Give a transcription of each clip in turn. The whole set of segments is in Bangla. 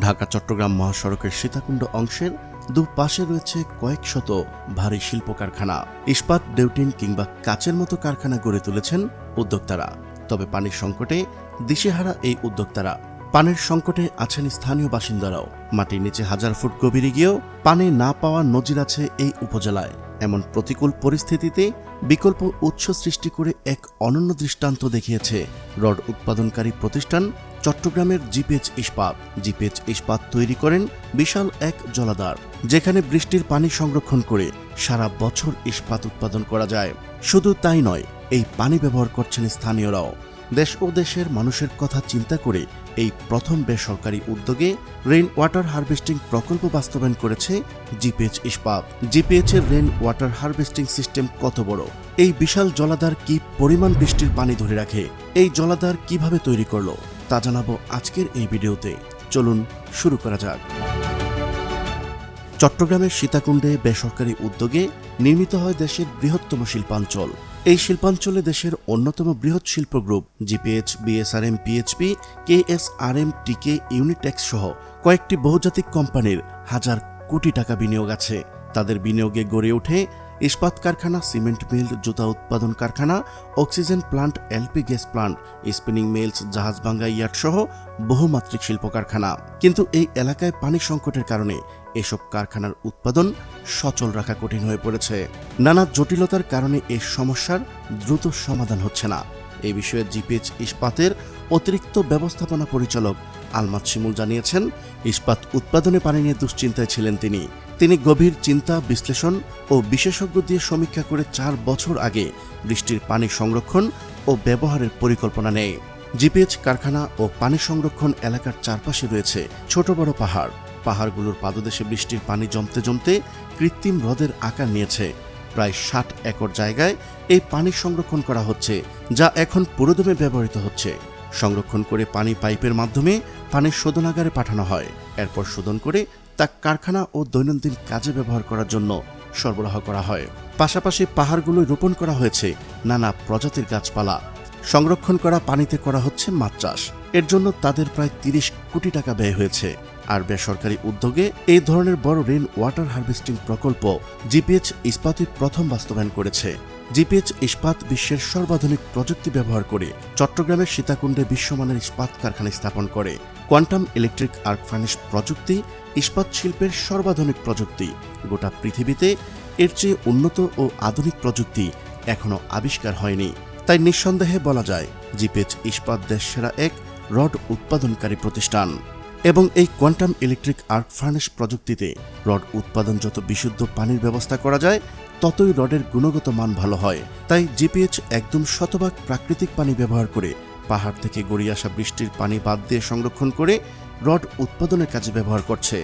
ঢাকা, চট্টগ্রাম মহাসড়কের সীতাকুণ্ড অংশের দুপাশে রয়েছে কয়েক শত ভারী শিল্প কারখানা ইস্পাত, ডেউটিন কিংবা কাচের মতো কারখানা গড়ে তুলেছেন উদ্যোক্তারা। তবে পানির সংকটে দিশেহারা এই উদ্যোক্তারা। পানির সংকটে আছেন স্থানীয় বাসিন্দারাও। মাটির নিচে হাজার ফুট গভীরে গিয়েও পানি না পাওয়ার নজির আছে এই উপজেলায়। এমন প্রতিকূল পরিস্থিতিতে বিকল্প উৎস সৃষ্টি করে এক অনন্য দৃষ্টান্ত দেখিয়েছে রড উৎপাদনকারী প্রতিষ্ঠান চট্টগ্রামের জিপেচ ইস্পাত। জিপেচ ইস্পাত তৈরি করেন বিশাল এক জলাধার, যেখানে বৃষ্টির পানি সংরক্ষণ করে সারা বছর ইস্পাত উৎপাদন করা যায়। শুধু তাই নয়, এই পানি ব্যবহার করছেন স্থানীয়রাও। দেশ ও দেশের মানুষের কথা চিন্তা করে এই প্রথম বেসরকারি উদ্যোগে রেইন ওয়াটার হারভেস্টিং প্রকল্প বাস্তবায়ন করেছে জিপিএইচ ইস্পাত। জিপিএইচ এর রেইন ওয়াটার হারভেস্টিং সিস্টেম কত বড়? এই বিশাল জলাধার কি পরিমাণ বৃষ্টির পানি ধরে রাখে? এই জলাধার কীভাবে তৈরি করল? তা জানাব আজকের এই ভিডিওতে। চলুন শুরু করা যাক। চট্টগ্রামের সীতাকুণ্ডে বেসরকারি উদ্যোগে নির্মিত হয় দেশের বৃহত্তম শিল্পাঞ্চল। এই শিল্পাঞ্চলে দেশের অন্যতম বৃহৎ শিল্প group GPH, BSRM, PHP, KSRM, TK, Unitex সহ কয়েকটি বহুজাতিক কোম্পানির হাজার কোটি টাকা বিনিয়োগ আছে। তাদের বিনিয়োগে গড়ে ওঠে ইস্পাত কারখানা, সিমেন্ট মিল, জুতা উৎপাদন কারখানা, oxygen plant, LP gas plant, spinning mills, জাহাজ ভাঙ্গা ইয়ার্ড সহ বহুমাত্রিক শিল্প কারখানা। কিন্তু এই এলাকায় পানি সংকটের কারণে এসব কারখানার উৎপাদন সচল রাখা কঠিন হয়ে পড়েছে। নানা জটিলতার কারণে এই সমস্যার দ্রুত সমাধান হচ্ছে না। এই বিষয়ে জিপিএইচ ইস্পাতের অতিরিক্ত ব্যবস্থাপনা পরিচালক আলমাদ শিমুল জানিয়েছেন, ইস্পাত উৎপাদনে পানি নিয়ে দুশ্চিন্তায় ছিলেন তিনি। তিনি গভীর চিন্তা, বিশ্লেষণ ও বিশেষজ্ঞ দিয়ে সমীক্ষা করে চার বছর আগে বৃষ্টির পানি সংরক্ষণ ও ব্যবহারের পরিকল্পনা নেয়। জিপিএইচ কারখানা ও পানি সংরক্ষণ এলাকার চারপাশে রয়েছে ছোট বড় পাহাড়। পাহাড়গুলোর পাদদেশে বৃষ্টির পানি জমতে জমতে কৃত্রিম হ্রদের আকার নিয়েছে। প্রায় ষাট একর জায়গায় এই পানি সংরক্ষণ করা হচ্ছে, যা এখন পুরোদমে ব্যবহৃত হচ্ছে। সংরক্ষণ করে পানি পাইপের মাধ্যমে পানির শোধনাগারে পাঠানো হয়। এরপর শোধন করে তা কারখানা ও দৈনন্দিন কাজে ব্যবহার করার জন্য সরবরাহ করা হয়। পাশাপাশি পাহাড়গুলো রোপণ করা হয়েছে নানা প্রজাতির গাছপালা। সংরক্ষণ করা পানিতে করা হচ্ছে মাছ চাষ। এর জন্য তাদের প্রায় তিরিশ কোটি টাকা ব্যয় হয়েছে। আর বেসরকারি উদ্যোগে এই ধরনের বড় রেন ওয়াটার হারভেস্টিং প্রকল্প জিপিএইচ ইস্পাতই প্রথম বাস্তবায়ন করেছে। জিপিএইচ ইস্পাত বিশ্বের সর্বাধুনিক প্রযুক্তি ব্যবহার করে চট্টগ্রামের সীতাকুণ্ডে বিশ্বমানের ইস্পাত কারখানা স্থাপন করে। কোয়ান্টাম ইলেকট্রিক আর্ক ফার্নিশ প্রযুক্তি ইস্পাত শিল্পের সর্বাধুনিক প্রযুক্তি। গোটা পৃথিবীতে এর চেয়ে উন্নত ও আধুনিক প্রযুক্তি এখনও আবিষ্কার হয়নি। তাই নিঃসন্দেহে বলা যায় জিপেজ ইস্পাত দেশ সেরা এক রড উৎপাদনকারী প্রতিষ্ঠান। এবং এই কোয়ান্টাম ইলেকট্রিক আর্ক ফার্নেস প্রযুক্তিতে রড উৎপাদন যত বিশুদ্ধ পানির ব্যবস্থা করা যায়, ততই রডের গুণগত মান ভালো হয়। তাই জিপিএইচ একদম শতভাগ প্রাকৃতিক পানি ব্যবহার করে পাহাড় থেকে গড়িয়ে আসা বৃষ্টির পানি বাদ দিয়ে সংরক্ষণ করে রড উৎপাদনের কাজে ব্যবহার করছে।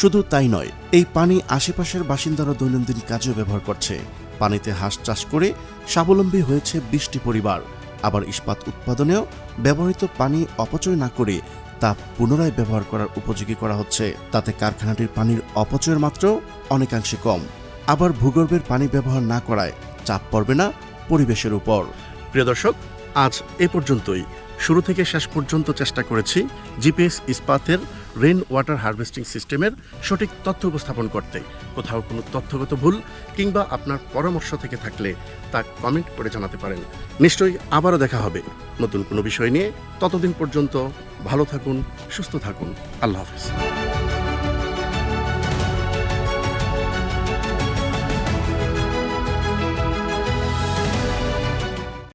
শুধু তাই নয়, এই পানি আশেপাশের বাসিন্দারা দৈনন্দিন কাজেও ব্যবহার করছে। পানিতে হাঁস চাষ করে স্বাবলম্বী হয়েছে বৃষ্টি পরিবার। আবার ইস্পাত উৎপাদনেও ব্যবহৃত পানি অপচয় না করে তা পুনরায় ব্যবহার করার উপযোগী করা হচ্ছে। তাতে কারখানাটির পানির অপচয়ের মাত্র অনেকাংশে কম। আবার ভূগর্ভের পানি ব্যবহার না করায় চাপ পড়বে না পরিবেশের উপর। প্রিয় দর্শক, আজ এ পর্যন্তই। শুরু থেকে শেষ পর্যন্ত চেষ্টা করেছি জিপিএস ইস্পাতের রেন ওয়াটার হারভেস্টিং সিস্টেমের সঠিক তথ্য উপস্থাপন করতে। কোথাও কোনো তথ্যগত ভুল কিংবা আপনার পরামর্শ থেকে থাকলে তা কমেন্ট করে জানাতে পারেন। নিশ্চয়ই আবারও দেখা হবে। নতুন কোনো বিষয় নিয়ে ততদিন পর্যন্ত ভালো থাকুন, সুস্থ থাকুন। আল্লাহ হাফিজ।